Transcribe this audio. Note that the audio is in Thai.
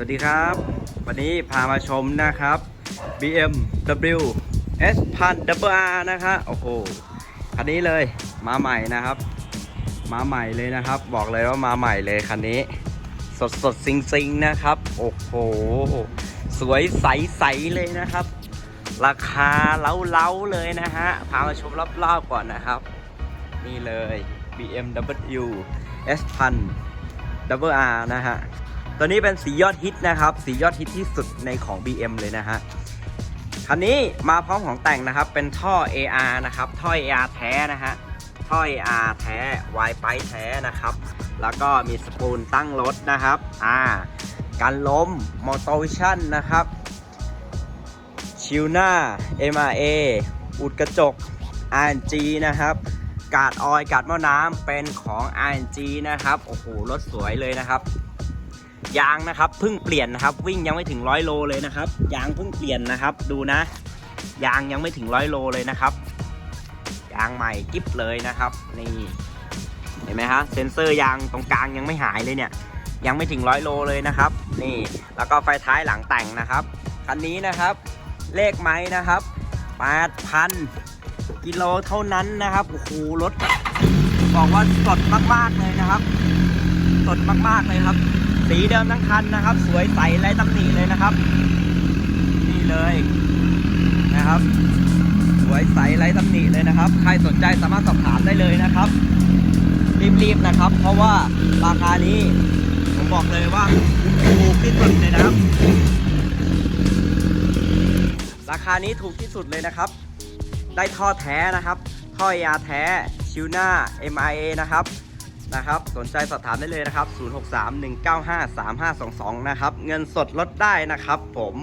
สวัสดีครับ วันนี้พามาชมนะครับ BMW S พัน R นะคะโอ้โหคันนี้เลยมาใหม่นะครับ มาใหม่เลยนะครับ บอกเลยว่ามาใหม่เลยคันนี้ สดสดซิงซิงนะครับ โอ้โห สวยใสใสเลยนะครับ ราคาเล้าเล้าเลยนะฮะ พามาชมรอบๆก่อนนะครับ นี่เลย BMW S พัน R นะฮะ ตัวนี้เป็นสียอดฮิตนะครับ สียอดฮิตที่สุดในของ BM เลยนะฮะคันนี้มาพร้อมของแต่งนะครับ เป็นท่อ AR นะครับ ท่อ AR แท้นะฮะ ท่อ AR แท้ วายไปแท้นะครับ แล้วก็มีสปูลตั้งรถนะครับ อ่าการล้ม มอเตอร์วิชั่นนะครับ ชิลหน้า MRA อุดกระจก RNG นะครับ กาดออยกาดหม้อน้ำเป็นของ RNG นะครับ โอ้โห รถสวยเลยนะครับ ยางนะครับเพิ่งเปลี่ยนนะครับ วิ่งยังไม่ถึงร้อยโลเลยนะครับ ยางเพิ่งเปลี่ยนนะครับ ดูนะ ยางยังไม่ถึงร้อยโลเลยนะครับ ยางใหม่กิ๊บเลยนะครับนี่เห็นไหมฮะเซ็นเซอร์ยางตรงกลางยังไม่หายเลยเนี่ย ยังไม่ถึงร้อยโลเลยนะครับ นี่แล้วก็ไฟท้ายหลังแต่งนะครับคันนี้นะครับ เลขไม้นะครับ8,000กิโลเท่านั้นนะครับโอ้โหรถบอกว่าสดมากๆเลยนะครับ สดมากๆเลยครับ สีเดิมทั้งคันนะครับ สวยใสไร้ตำหนิเลยนะครับ นี่เลยนะครับ สวยใสไร้ตำหนิเลยนะครับ ใครสนใจสามารถสอบถามได้เลยนะครับ รีบๆนะครับ เพราะว่าราคานี้ผมบอกเลยว่าถูกที่สุดเลยนะครับ ราคานี้ถูกที่สุดเลยนะครับ ได้ท่อแท้นะครับ ท่อยาแท้ชิวหน้า MIA นะครับ นะครับ สนใจสอบถามได้เลยนะครับ 0631953522 นะครับ เงินสดลดได้นะครับผม